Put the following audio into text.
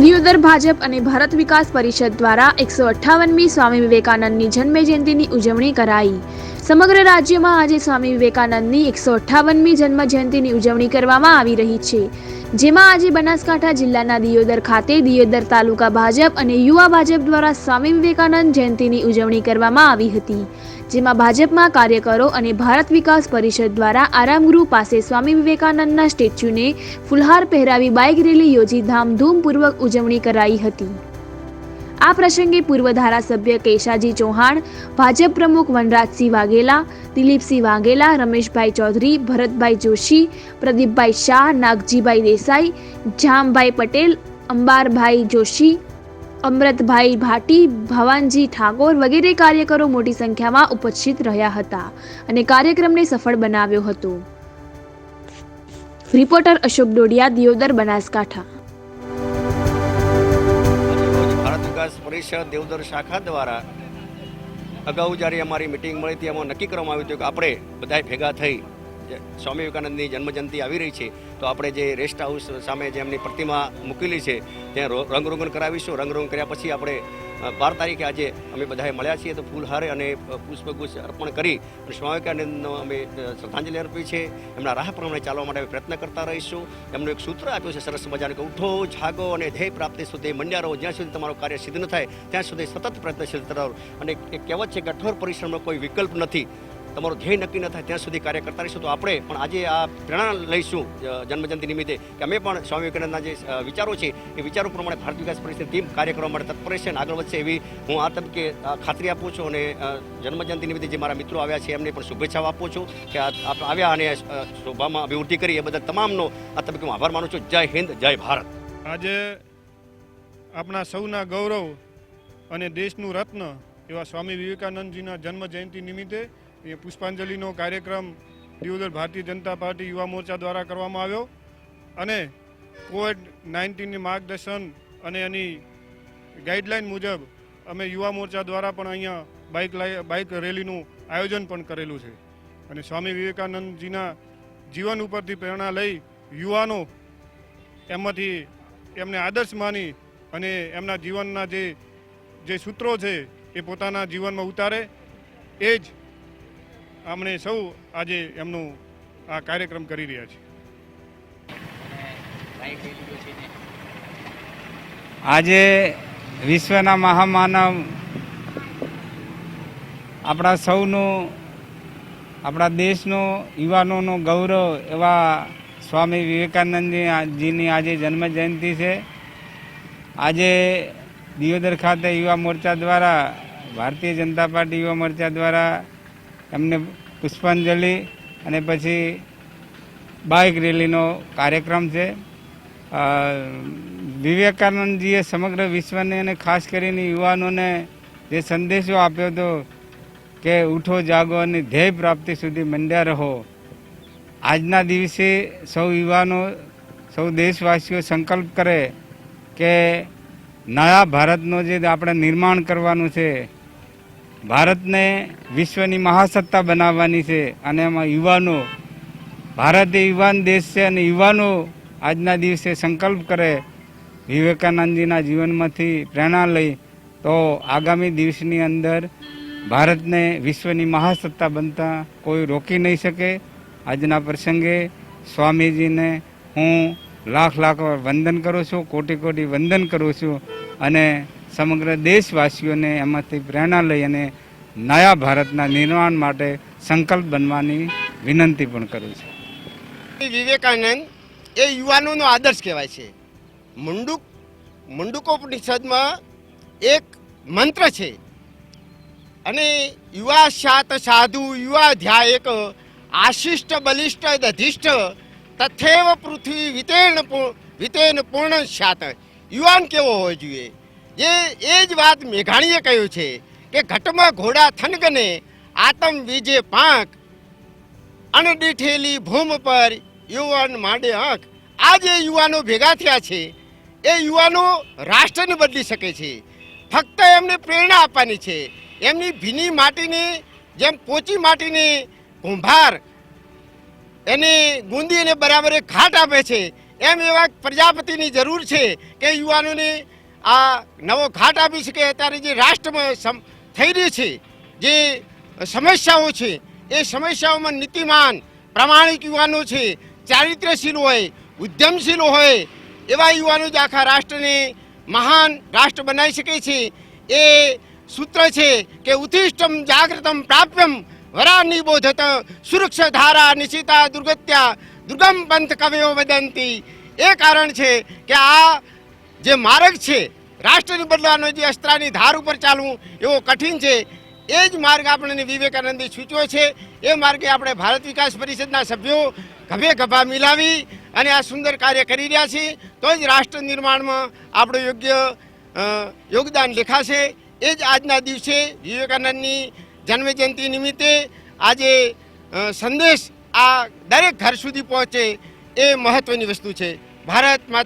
દિયોદર ભાજપ અને ભારત વિકાસ પરિષદ દ્વારા એકસો અઠ્ઠાવનમી સ્વામી વિવેકાનંદની જન્મજયંતિની ઉજવણી કરાઈ. સમગ્ર રાજ્યમાં આજે સ્વામી વિવેકાનંદની એકસો અઠ્ઠાવનમી જન્મ જયંતિની ઉજવણી કરવામાં આવી રહી છે. જેમાં આજે બનાસકાંઠા જિલ્લાના દિયોદર ખાતે દિયોદર તાલુકા ભાજપ અને યુવા ભાજપ દ્વારા સ્વામી વિવેકાનંદ જયંતિની ઉજવણી કરવામાં આવી હતી. જેમાં ભાજપમાં કાર્યકરો અને ભારત વિકાસ પરિષદ દ્વારા આરામગૃહ પાસે સ્વામી વિવેકાનંદના સ્ટેચ્યુને ફુલહાર પહેરાવી બાઇક રેલી યોજી ધામધૂમપૂર્વક ઉજવણી કરાઈ હતી. આ પ્રસંગે પૂર્વ ધારાસભ્ય કેશાજી ચૌહાણ, ભાજપ પ્રમુખ વનરાજસિંહ વાઘેલા, દિલીપસિંહ વાઘેલા, રમેશભાઈ ચૌધરી, ભરતભાઈ જોશી, પ્રદીપભાઈ શાહ, નાગજીભાઈ દેસાઈ, જામભાઈ પટેલ, અંબારભાઈ જોશી, અમૃતભાઈ ભાટી, ભવાનજી ઠાકોર વગેરે કાર્યકરો મોટી સંખ્યામાં ઉપસ્થિત રહ્યા હતા અને કાર્યક્રમને સફળ બનાવ્યો હતો. રિપોર્ટર અશોક ડોડિયા, દિયોદર બનાસકાંઠા. પરિષદ દેવદર શાખા દ્વારા અગાઉ જ્યારે અમારી મિટિંગ મળી હતી, એમાં નક્કી કરવામાં આવ્યું હતું કે આપણે બધાએ ભેગા થઈ સ્વામી વિવેકાનંદની જન્મજયંતિ આવી રહી છે, તો આપણે જે રેસ્ટ હાઉસ સામે જે એમની પ્રતિમા મૂકેલી છે, ત્યાં રંગરોગન કરાવીશું. રંગરોગન કર્યા પછી આપણે બાર તારીખે આજે અમે બધાએ મળ્યા છીએ તો ફૂલહાર અને પુષ્પગુચ્છ અર્પણ કરી અને સ્વામી વિવેકાનંદનો અમે શ્રદ્ધાંજલિ અર્પી છે. એમના રાહ પ્રમાણે ચાલવા માટે પ્રયત્ન કરતા રહીશું. એમનું એક સૂત્ર આપ્યું છે, સરસ મજાનું કે ઉઠો, જાગો અને ધ્યેય પ્રાપ્તિ સુધી મંડ્યા રહો જ્યાં સુધી તમારું કાર્ય સિદ્ધ ન થાય, ત્યાં સુધી સતત પ્રયત્નશીલ રહો. અને એક કહેવત છે કે કઠોર પરિશ્રમનો કોઈ વિકલ્પ નથી. તમારું ધ્યેય નક્કી ન થાય ત્યાં સુધી કાર્ય કરતા રહીશું. તો આપણે પણ આજે આ પ્રેરણા લઈશું જન્મજયંતિ નિમિત્તે, કે અમે પણ સ્વામી વિવેકાનંદના જે વિચારો છે, એ વિચારો પ્રમાણે ભારત વિકાસ પરિષદ ટીમ કાર્ય કરવા માટે તત્પર છે આગળ વધશે એવી હું આ તબક્કે ખાતરી આપું છું અને જન્મજયંતિ નિમિત્તે જે મારા મિત્રો આવ્યા છે, એમને પણ શુભેચ્છાઓ આપું છું કે આવ્યા અને શોભામાં અભિવૃદ્ધિ કરી. એ બદલ તમામનો આ તબક્કે હું આભાર માનું છું. જય હિન્દ, જય ભારત. આજે આપણા સૌના ગૌરવ અને દેશનું રત્ન એવા સ્વામી વિવેકાનંદજીના જન્મ જયંતિ નિમિત્તે એ પુષ્પાંજલિનો કાર્યક્રમ દિયોદર ભારતીય જનતા પાર્ટી યુવા મોરચા દ્વારા કરવામાં આવ્યો અને કોવિડ નાઇન્ટીનની માર્ગદર્શન અને એની ગાઈડલાઈન મુજબ અમે યુવા મોરચા દ્વારા પણ અહીંયા બાઇક બાઇક રેલીનું આયોજન પણ કરેલું છે. અને સ્વામી વિવેકાનંદજીના જીવન ઉપરથી પ્રેરણા લઈ યુવાનો એમાંથી એમને આદર્શ માની અને એમના જીવનના જે જે સૂત્રો છે એ પોતાના જીવનમાં ઉતારે. એ જ આપણે સૌ આજે એમનું આ કાર્યક્રમ કરી રહ્યા છીએ. આજે વિશ્વના મહામાનવ આપણા સૌનું, આપણા દેશનું, યુવાનોનું ગૌરવ એવા સ્વામી વિવેકાનંદજીની આજે જન્મ જયંતિ છે. આજે દિયોદર ખાતે યુવા મોરચા દ્વારા, ભારતીય જનતા પાર્ટી યુવા મોરચા દ્વારા એમને પુષ્પાંજલિ અને પછી બાઇક રેલીનો કાર્યક્રમ છે. વિવેકાનંદજીએ સમગ્ર વિશ્વને અને ખાસ કરીને યુવાનોને જે સંદેશો આપ્યો હતો કે ઉઠો, જાગો અને ધ્યેય પ્રાપ્તિ સુધી મંડ્યા રહો. આજના દિવસે સૌ યુવાનો, સૌ દેશવાસીઓ સંકલ્પ કરે કે નયા ભારતનો જે આપણે નિર્માણ કરવાનું છે ભારતને વિશ્વની મહાસત્તા બનાવવાની છે અને એમાં યુવાનો ભારત એ યુવાન દેશ છે અને યુવાનો આજના દિવસે સંકલ્પ કરે વિવેકાનંદજીના જીવનમાંથી પ્રેરણા લઈ, તો આગામી દિવસની અંદર ભારતને વિશ્વની મહાસત્તા બનતા કોઈ રોકી નહીં શકે. આજના પ્રસંગે સ્વામીજીને હું લાખ લાખ વંદન કરું છું, કોટી કોટી વંદન કરું છું અને સમગ્ર દેશવાસીઓને એમાંથી પ્રેરણા લઈ અને નયા ભારતના નિર્માણ માટે સંકલ્પ બનવાની વિનંતી પણ કરું છું. વિવેકાનંદ એ યુવાનોનો આદર્શ કહેવાય છે. મુંડુક, મુંડુકોપનિષદમાં એક મંત્ર છે. અને યુવા સાત સાધુ, યુવા ધ્યાયક આશિષ્ટ બલિષ્ઠ દધિષ્ઠ તથેવ પૃથ્વી વિતેન વિતેન પૂર્ણ સાત. યુવાન કેવો હોવો જોઈએ? જે એ જ વાત મેઘાણીએ કહ્યું છે કે ઘટમાં ઘોડા થનગને આતમ વિજે પાંખ અણડીઠેલી ભૂમ પર યુવાન માંડે આંખ. આ જે યુવાનો ભેગા થયા છે, એ યુવાનો રાષ્ટ્રને બદલી શકે છે. ફક્ત એમને પ્રેરણા આપવાની છે. એમની ભીની માટીની, જેમ પોચી માટીની કુંભાર એને ગુંદી અને બરાબર ઘાટ આપે છે, એમ એવા પ્રજાપતિની જરૂર છે કે યુવાનોને આ નવો ઘાટ આપી શકે અત્યારે જે રાષ્ટ્રમાં થઈ રહી છે, જે સમસ્યાઓ છે, એ સમસ્યાઓમાં નીતિમાન, પ્રામાણિક યુવાનો છે, ચારિત્ર્યશીલ હોય, ઉદ્યમશીલ હોય, એવા યુવાનો જ આખા રાષ્ટ્રને મહાન રાષ્ટ્ર બનાવી શકે છે. એ સૂત્ર છે કે ઉત્તિષ્ટમ જાગૃતમ પ્રાપ્યમ વરા બોધત સુરક્ષા ધારા નિશિતા દુર્ગત્યા દુર્ગમ પંથ કવિઓ વદંતી. એ કારણ છે કે આ જે માર્ગ છે, રાષ્ટ્રની બદલવાનો, જે અસ્ત્રાની ધાર ઉપર ચાલવું, એવો કઠિન છે, એ જ માર્ગ આપણને વિવેકાનંદે સૂચવ્યો છે. એ માર્ગે આપણે ભારત વિકાસ પરિષદના સભ્યો ગભે ગભા મિલાવી અને આ સુંદર કાર્ય કરી રહ્યા છીએ. તો જ રાષ્ટ્ર નિર્માણમાં આપણું યોગ્ય યોગદાન લેખાશે એ જ આજના દિવસે વિવેકાનંદની જન્મજયંતિ નિમિત્તે આજે સંદેશ આ દરેક ઘર સુધી પહોંચે એ મહત્વની વસ્તુ છે. ભારત માતા